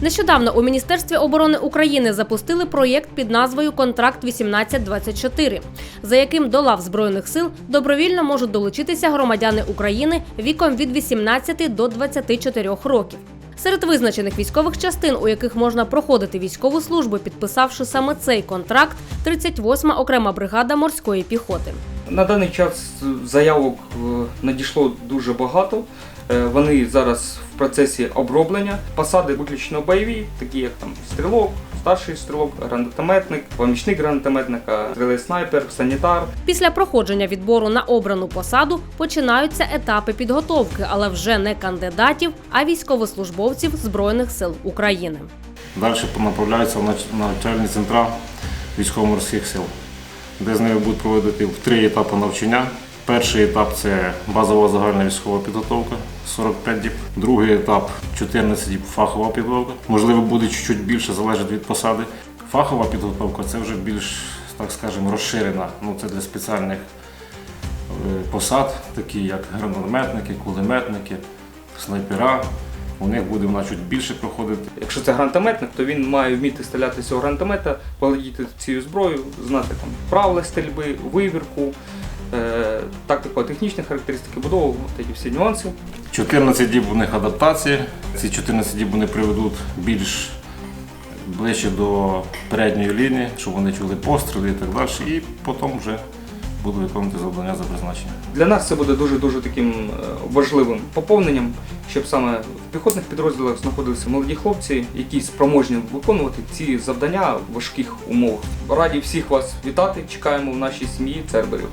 Нещодавно у Міністерстві оборони України запустили проєкт під назвою Контракт 1824, за яким до лав збройних сил добровільно можуть долучитися громадяни України віком від 18 до 24 років. Серед визначених військових частин, у яких можна проходити військову службу, підписавши саме цей контракт, 38-ма окрема бригада морської піхоти. На даний час заявок е, надійшло дуже багато. Е, Вони зараз в процесі оброблення. Посади виключно бойові, такі як там стрілок, старший стрілок, гранатометник, помічник гранатометника, стрілець снайпер, санітар. Після проходження відбору на обрану посаду починаються етапи підготовки, але вже не кандидатів, а військовослужбовців Збройних сил України. Далі направляються в навчальні центра військово-морських сил, де з ними будуть проводити в три етапи навчання. Перший етап це базова загальна військова підготовка 45 діб. Другий етап 14 діб фахова підготовка. Можливо, буде чуть-чуть більше залежить від посади. Фахова підготовка це вже більш, так скажемо, розширена. Ну, це для спеціальних е, посад, такі як гранатометники, кулеметники, снайпера. У них буде вона чуть більше проходити. Якщо це гранатометник, то він має вміти стріляти з цього гранатомета, володіти цією зброєю, знати там правила стрільби, вивірку, тактико-технічні характеристики, будову, такі всі нюанси. 14 діб у них адаптації. Ці 14 діб вони приведуть більш ближче до передньої лінії, щоб вони чули постріли і так далі. І потім вже будуть виконувати завдання за призначенням. Для нас це буде дуже-дуже таким е, важливим поповненням, щоб саме в піхотних підрозділах знаходилися молоді хлопці, які спроможні виконувати ці завдання в важких умовах. Раді всіх вас вітати. Чекаємо в нашій сім'ї Церберів.